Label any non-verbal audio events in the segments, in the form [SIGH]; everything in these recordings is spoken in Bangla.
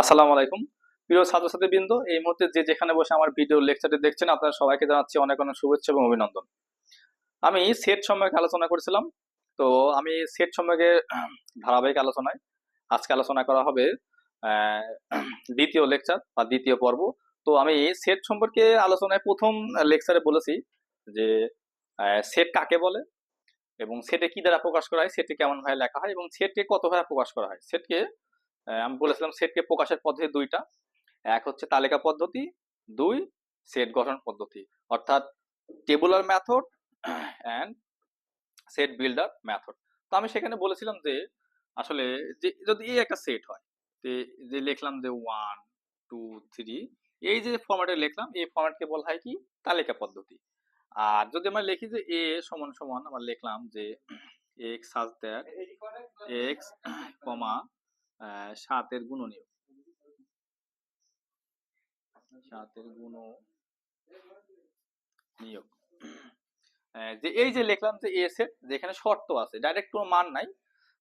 আসসালামু আলাইকুম। প্রিয় ছাত্রছাত্রী বৃন্দ এই মুহূর্তে যে যেখানে বসে আমার ভিডিও লেকচারটি দেখছেন আপনারা সবাইকে জানাচ্ছি অনেক অনেক শুভেচ্ছা এবং অভিনন্দন। আমি সেট সম্পর্কে আলোচনা করেছিলাম। তো আমি সেট সম্পর্কে ধারাবাহিক আলোচনায় আজকে আলোচনা করা হবে দ্বিতীয় লেকচার বা দ্বিতীয় পর্ব। তো আমি সেট সম্পর্কে আলোচনায় প্রথম লেকচারে বলেছি যে সেট কাকে বলে এবং সেটে কি দ্বারা প্রকাশ করা হয় সেটটি কেমন ভাবে লেখা হয় এবং সেটকে কত ভাবে প্রকাশ করা হয়। সেটকে আমি বলেছিলাম সেটকে প্রকাশের পদ্ধতি দুইটা। এক হচ্ছে তালিকা পদ্ধতি, দুই সেট গঠন পদ্ধতি। অর্থাৎ tabular method and set builder method তো আমি সেখানে বলেছিলাম যে, আসলে যে, যদি এই একটা সেট হয়, যে লিখলাম যে ওয়ান টু থ্রি এই যে ফরম্যাটে লিখলাম, এই ফরম্যাটকে বলা হয় কি? তালিকা পদ্ধতি। আর যদি আমরা লিখি যে এ সমান সমান, আমরা লিখলাম যে এক্স সাজ দ্যাট এক্স কমা সাতের গুণনীয় সাতের গুণ নিয়োগ যে এই যে লিখলাম যে এ সেট যেখানে শর্ত আছে ডাইরেক্ট কোনো মান নাই,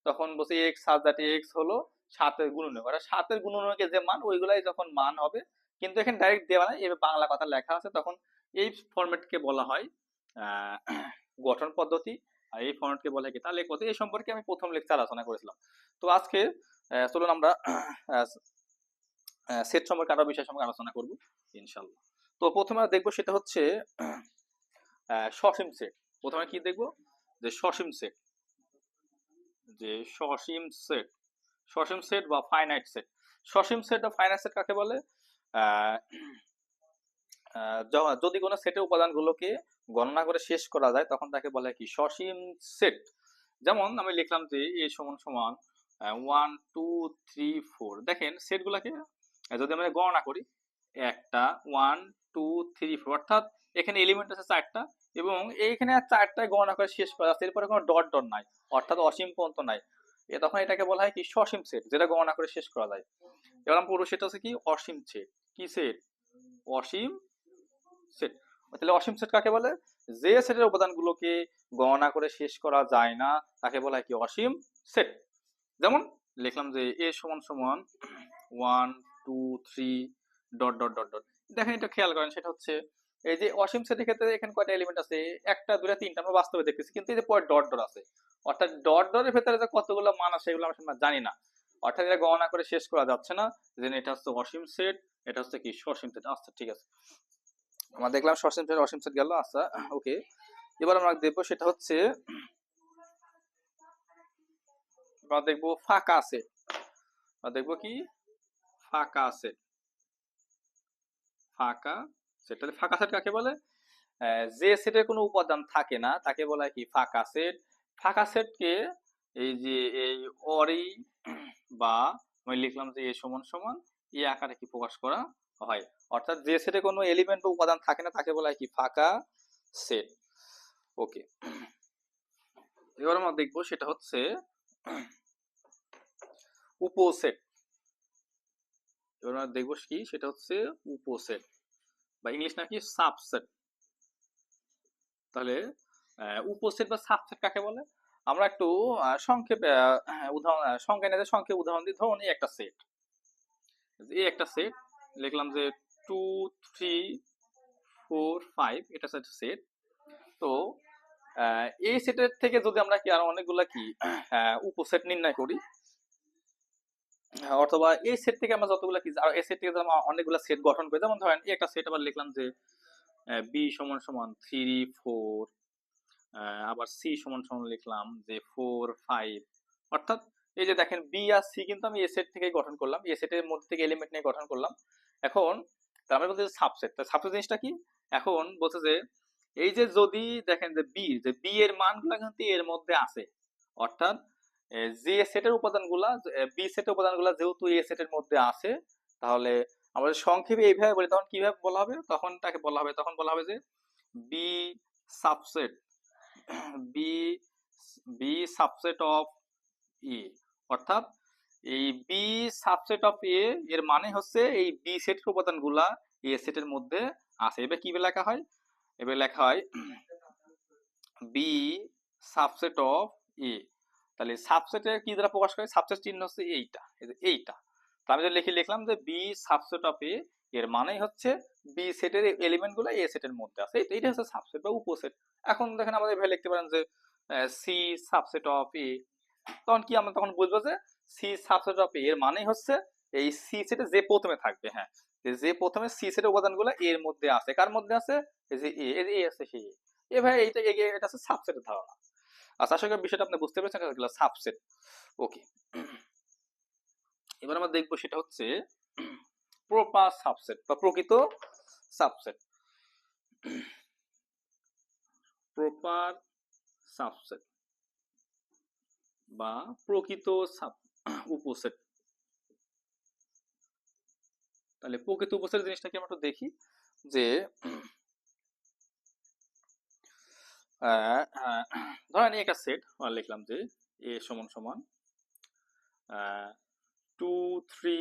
তখন বলছে এক্স সাজ দ্যাট এক্স হলো, সাতের গুণনীয়ক অর্থাৎ সাতের গুণনীয়কের যে মান, ওইগুলাই যখন মান হবে, কিন্তু এখানে ডাইরেক্ট দেওয়া নাই, এবার বাংলা কথা লেখা আছে, তখন এই ফরম্যাটকে বলা হয় গঠন পদ্ধতি, আর এই ফরম্যাটকে বলা হয় কি, তাহলে কত এই সম্পর্কে আমি প্রথম লেকচার আলোচনা করেছিলাম। তো আজকে চলুন আমরা সেট সম্পর্কে আরও বিষয় সম্পর্কে আলোচনা করব ইনশাল্লাহ তো প্রথমে দেখব সেটা হচ্ছে সসীম সেট প্রথমে কি দেখব? যে সসীম সেট যে সসীম সেট সসীম সেট বা ফাইনাইট সেট সসীম সেট বা ফাইনাইট সেট কাকে বলে? যদি কোনো সেটের উপাদানগুলোকে গণনা করে শেষ করা যায়, তখন তাকে বলে কি? সসীম সেট যেমন আমি লিখলাম যে এ সমান সমান ওয়ান টু থ্রি ফোর দেখেন সেটগুলোকে যদি আমরা গণনা করি, একটা ওয়ান টু থ্রি ফোর অর্থাৎ এখানে এলিমেন্ট আছে চারটা, এবং এইখানে চারটায় গণনা করে শেষ করা যাচ্ছে। এরপরে কোনো ডট ডট নাই, অর্থাৎ অসীম পর্যন্ত নাই। এ তখন এটাকে বলা হয় কি, সসীম সেট যেটা গণনা করে শেষ করা যায়। এবার আমরা পড়ব সেটা হচ্ছে কি, অসীম সেট কি সেট অসীম সেট তাহলে অসীম সেট কাকে বলে? যে সেটের উপাদানগুলোকে গণনা করে শেষ করা যায় না, তাকে বলা হয় কি, অসীম সেট যেমন লিখলাম যে এ সমান সমান one two three dot dot dot dot দেখেন এটা খেয়াল করেন, সেটা হচ্ছে এই যে অসীম সেটের ক্ষেত্রে এখানে কয়টা এলিমেন্ট আছে? একটা দুটা তিনটা আমরা বাস্তবে দেখতেছি, কিন্তু এই যে পরে ডট ডট আছে। অর্থাৎ ডট ডটের ভেতরে যে কতগুলো মান আছে, এগুলো আমরা জানি না। অর্থাৎ এটা গণনা করে শেষ করা যাচ্ছে না, যে এটা হচ্ছে অসীম সেট এটা হচ্ছে কি সসীম সেট আচ্ছা ঠিক আছে। আমরা দেখলাম সসীম সেট অসীম সেট গেল আচ্ছা ওকে এবার আমরা দেখব সেটা হচ্ছে আমরা দেখব ফাঁকা সেট আমরা দেখব কি? ফাঁকা সেট ফাঁকা, সেট তাহলে ফাঁকা সেট কাকে বলে? যে সেটের কোনো উপাদান থাকে না, তাকে বলা কি? ফাঁকা সেট। ফাঁকা সেটকে এই যে, এই অরি বা আমি লিখলাম যে এ সমান সমান, এ আকারে কি প্রকাশ করা হয়? অর্থাৎ যে সেটে কোনো এলিমেন্ট বা উপাদান থাকে না, তাকে বলা কি? ফাঁকা সেট। ওকে। এবার আমরা দেখব সেটা হচ্ছে উপসেট। এবার আমরা দেখব কি? সেটা হচ্ছে উপসেট বা ইংলিশ নাকি সাবসেট। তাহলে উপসেট বা সাবসেট কাকে বলে? আমরা একটু সংক্ষেপে উদাহরণ সংখ্যা নিয়ে সংক্ষেপে উদাহরণ দিই। ধরুন এই একটা সেট। এই একটা সেট, লিখলাম যে টু থ্রি ফোর ফাইভ এটা সেট। তো এই সেটের থেকে যদি আমরা কি আরও অনেকগুলা কি উপসেট নির্ণয় করি, অথবা এই সেট থেকে আমরা যতগুলো কি, আর এই সেট থেকে আমরা অনেকগুলো সেট গঠন করি, যেমন ধরেন একটা সেট আবার লিখলাম যে বি সমান সমান থ্রি ফোর আবার সি সমান সমান লিখলাম যে ফোর ফাইভ অর্থাৎ এই যে দেখেন বি আর সি কিন্তু আমি এ সেট থেকে গঠন করলাম এ সেটের মধ্যে থেকে এলিমেন্ট নিয়ে গঠন করলাম। এখন তার মানে বলতে সাবসেট সাবসেট জিনিসটা কি? এখন বলছে যে এই যে যদি দেখেন যে বি যে বি এর মানগুলো কিন্তু এর মধ্যে আছে। অর্থাৎ যে সেটের উপাদানগুলা বি সেটের উপাদানগুলা যেহেতু এ সেটের মধ্যে আছে, তাহলে আমরা সংক্ষেপে এইভাবে বলি, তখন কীভাবে বলা হবে? তখন তাকে বলা হবে, তখন বলা হবে যে B subset B B subset of A অর্থাৎ, এই বি সাবসেট অফ এ এর মানে হচ্ছে এই বি সেটের উপাদানগুলা এ সেটের মধ্যে আছে। এবার কি লেখা হয়? এবার লেখা হয় বি সাবসেট অফ এ তাহলে সাবসেটের কি দ্বারা প্রকাশ করে? সাবসেট চিহ্ন হচ্ছে এইটা এইটা। তো আমি লিখি লিখলাম যে বি সাবসেট অফ এ এর মানেই হচ্ছে বি সেটের এলিমেন্টগুলো এ সেটের মধ্যে আছে। এইটা হচ্ছে সাবসেট বা উপসেট এখন দেখেন আমাদের এভাবে লিখতে পারেন যে সি সাবসেট অফ এ তখন কি আমরা তখন বুঝব যে সি সাবসেট অফ এ এর মানেই হচ্ছে এই সি সেটে যে প্রথমে থাকবে হ্যাঁ। যে প্রথমে সি সেটের উপাদানগুলো এর মধ্যে আছে। কার মধ্যে আছে? যে এ যে এ আছে, সেই এ। ভাই, এইটা এটা হচ্ছে সাবসেটের ধারণা। আচ্ছা আশা করি বিষয়টা আপনি বুঝতে পেরেছেন এগুলো সাবসেট ওকে এবার আমরা দেখব সেটা হচ্ছে প্রপার সাবসেট বা প্রকৃত সাবসেট প্রপার সাবসেট বা প্রকৃত উপসেট। তাহলে প্রকৃত উপসেট জিনিসটাকে আমরা দেখি? যে ধরেন একটা সেট লিখলাম যে এ সমান সমান two three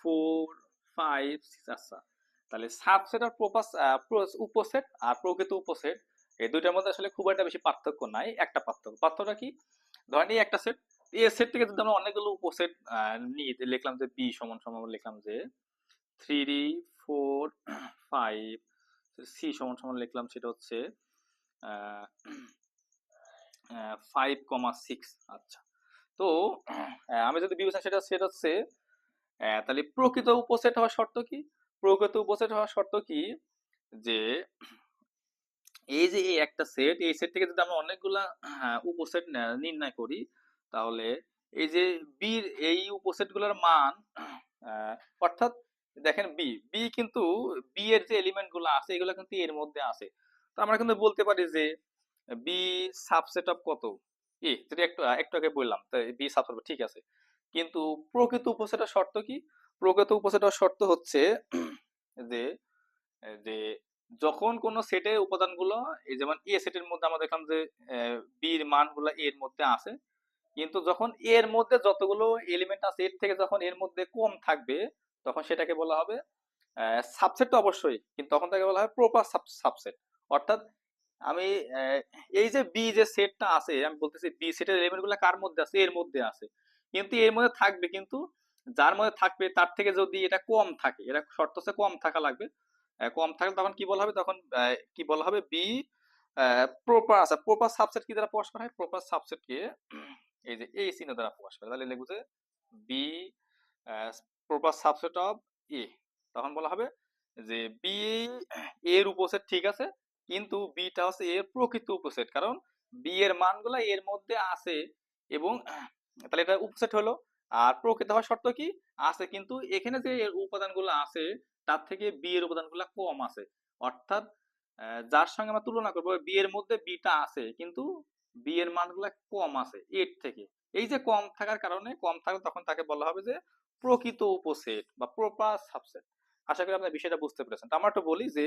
four five six আচ্ছা। তাহলে সাবসেট আর প্রপাস উপসেট আর প্রকৃত উপসেট, এই দুইটার মধ্যে আসলে খুব একটা বেশি পার্থক্য নাই, একটা পার্থক্য। পার্থক্যটা কি? ধরেন এই একটা সেট এই সেট থেকে যদি আমরা অনেকগুলো উপসেট নিয়ে লিখলাম যে বি সমান সমান, লিখলাম যে থ্রি ফোর ফাইভ সি সমান সমান লিখলাম, সেটা হচ্ছে ফাইভ কমা সিক্স আচ্ছা। তো আমি যদি বিবেচনা সেটা সেটা হচ্ছে তাহলে প্রকৃত উপসেট হওয়ার শর্ত কি? প্রকৃত উপসেট হওয়ার শর্ত কি? যে, এই যে এই একটা সেট এই সেট থেকে যদি আমরা অনেকগুলা উপসেট নির্ণয় করি, তাহলে এই যে বির এই উপসেটগুলোর মান অর্থাৎ দেখেন বি বি কিন্তু বি এর যে এলিমেন্টগুলো আছে, এগুলো কিন্তু এর মধ্যে আছে। তো আমরা কিন্তু বলতে পারি যে বি সাবসেট অফ কত? এ যেটা একটু একটু আগে বললাম বি সাবসেট ঠিক আছে। কিন্তু প্রকৃত উপসেটের শর্ত কি? প্রকৃত উপসেটের শর্ত হচ্ছে [CLEARS THROAT] যে যে যখন কোন সেটের উপাদানগুলো, এই যেমন এ সেটের মধ্যে আমরা দেখলাম যে বির মানগুলো এর মধ্যে আছে, কিন্তু যখন এর মধ্যে যতগুলো এলিমেন্ট আছে, এর থেকে যখন এর মধ্যে কম থাকবে তখন সেটাকে বলা হবে সাবসেট তো অবশ্যই, কিন্তু তখন তাকে বলা হয় প্রপার সাবসেট অর্থাৎ আমি এই যে বি যে সেটটা আছে, আমি বলতেছি বি সেটের এলিমেন্টগুলো কার মধ্যে আছে? এর মধ্যে আছে। কিন্তু এর মধ্যে থাকবে কিন্তু, যার মধ্যে থাকবে তার থেকে যদি এটা কম থাকে, এটা শর্ত হচ্ছে কম থাকা লাগবে কম থাকলে তখন কি বলা হবে? তখন কি বলা হবে? বি প্রপার আচ্ছা প্রপার সাবসেট কি দ্বারা প্রকাশ করা হয়? প্রপার সাবসেটকে এই যে এই চিহ্ন দ্বারা প্রকাশ করে তাহলে লিখব B proper subset of A. তখন বলা হবে যে বি এর উপসেট ঠিক আছে, কিন্তু বিটা হচ্ছে এর প্রকৃত উপসেট। কারণ বি এর মানগুলো এর মধ্যে আছে এবং তাহলে এটা উপসেট হলো। আর প্রকৃত হওয়ার শর্ত কি? আছে কিন্তু এখানে যে এর উপাদানগুলো আছে, তার থেকে বি এর উপাদানগুলো কম আছে। অর্থাৎ যার সঙ্গে আমরা তুলনা করব, বি এর মধ্যে বিটা আছে, কিন্তু বি এর মানগুলো কম আছে, এর থেকে। এই যে কম থাকার কারণে, কম থাকলে তখন তাকে বলা হবে যে প্রকৃত উপসেট বা প্রপার সাবসেট। আশা করি আপনার বিষয়টা বুঝতে পেরেছেন। তো আমরা একটু বলি যে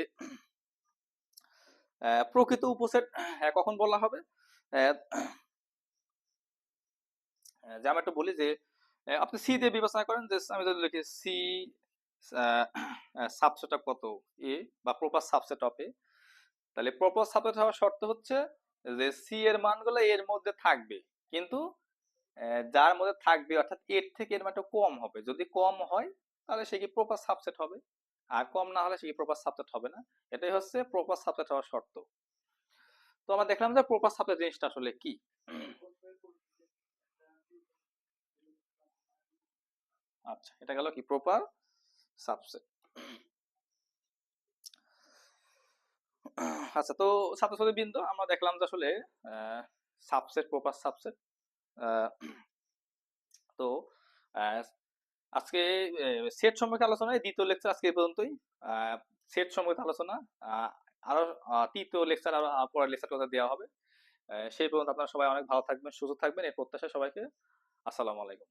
প্রকৃত উপসেট আহ, কখন বলা হবে? যে আমরা একটু বলি যে আপনি সি দিয়ে বিবেচনা করেন যে আমি যদি লিখি সি সাবসেট অফ কত? এ বা প্রপার সাবসেট অফ এ তাহলে প্রপার সাবসেট হওয়ার শর্ত হচ্ছে যে সি এর মানগুলো এর মধ্যে থাকবে। কিন্তু যার মধ্যে থাকবে, অর্থাৎ এর থেকে এর মানটা কম হবে। যদি কম হয়, তাহলে সে কি প্রপার সাবসেট হবে? আর কম না হলে সে কি প্রপার সাবসেট হবে না? এটাই হচ্ছে প্রপার সাবসেট হওয়ার শর্ত। তো আমরা দেখলাম যে প্রপার সাবসেট জিনিসটা আসলে কি? আচ্ছা এটা গেল কি? প্রপার সাবসেট আচ্ছা তো ছাত্রছাত্রী বিন্দু আমরা দেখলাম যে আসলে সাবসেট প্রপার সাবসেট তো আজকে সেট সম্পর্কে আলোচনা দ্বিতীয় লেকচার আজকে এই পর্যন্তই। সেট সম্পর্কে আলোচনা আরও তৃতীয় লেকচার আরও পরের লেকচার কথা দেওয়া হবে। সেই পর্যন্ত আপনারা সবাই অনেক ভালো থাকবেন, সুস্থ থাকবেন, এই প্রত্যাশা সবাইকে। আসসালামু আলাইকুম।